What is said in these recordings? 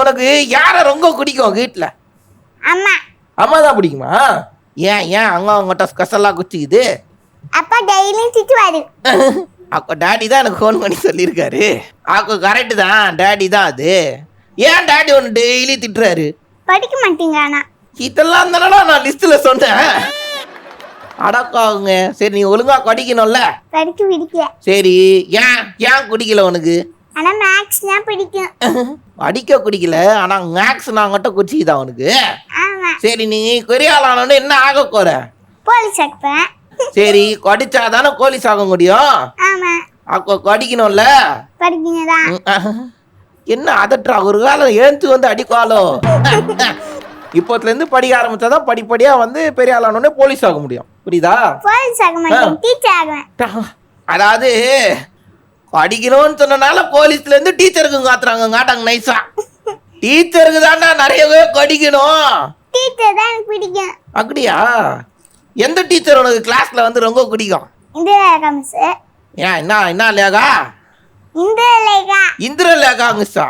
உனக்கு யாரை ரொம்ப பிடிக்கும் வீட்டில் அம்மா. அம்மா தான் பிடிக்குமா? ஏன் ஏன் அங்க அவங்ககிட்ட ஸ்பெஷலாக குச்சிக்குது அப்பா டெய்லியும் திட்டுவாரு. அப்போ டேடி தான் எனக்கு ஃபோன் பண்ணி சொல்லியிருக்காரு. அப்போ கரெக்டு தான் டேடி தான் அது. ஏன் டேடி ஒன்று டெய்லி திட்டுறாரு? படிக்க மாட்டீங்க ஆனா. இதெல்லாம் தானடா நான் லிஸ்ட்டில் சொன்னேன். அடக்காவுங்க சரி நீ ஒழுங்கா படிக்கணும்ல? படிக்க பிடிக்கல சரி ஏன் ஏன் குடிக்கல உனக்கு? ஆனா மேக்ஸ் தான் பிடிக்கும். படிக்க குடிக்கல ஆனால் மேக்ஸ் நான் கிட்ட குச்சிக்குதா உனக்கு ஆமா. சரி நீ பெரிய ஆளானோன்னு என்ன ஆக போற? போலீஸ் ஆக்குப்பேன் சரி கடிச்சா தானே கோலிஸ் ஆக முடியும்? ஆமா. அப்போ கடிக்கணும்ல? அஹ். என்ன அதட்டுறா? ஒரு காலம் எழுந்து வந்து அடிக்காலோ இப்போத்துல இருந்து படிக்க ஆரம்பிச்சாதான் படிப்படியா வந்து பெரிய ஆளானோடனே போலீஸ் ஆக முடியும். புரியுதா? போலீஸ் ஆக மாட்டேன் டீச்சர் ஆகுவேன். அதாவது படிக்கணும்னு சொன்னனால போலீஸ்ல இருந்து டீச்சருக்கு காத்துறாங்க காட்டாங்க நைஸா டீச்சருக்கு தாண்டா நிறையவே படிக்கணும். டீச்சர் தான் எனக்கு பிடிக்கும். அப்படியா? எந்த டீச்சர் உனக்கு கிளாஸ்ல வந்து ரொம்ப பிடிக்கும்? மிஸ் ஏன் என்ன என்ன லேகா? இந்த லேகா இந்திர லேகா மிஸ்ஸா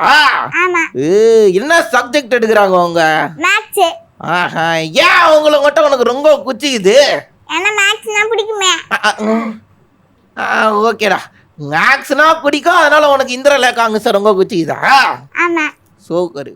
ஆமா. ஏ, என்ன சப்ஜெக்ட் எடுக்கிறாங்க அவங்க? ஆஹா ஏன் அவங்கள மட்டும் உனக்கு ரொம்ப குச்சிக்குது? ஏன்னா பிடிக்குமே. ஓகேடா. மேக்ஸ்னா பிடிக்கும். அதனால உனக்கு இந்திர லேகா மிஸ் ரொம்ப ஆமா. சூப்பர்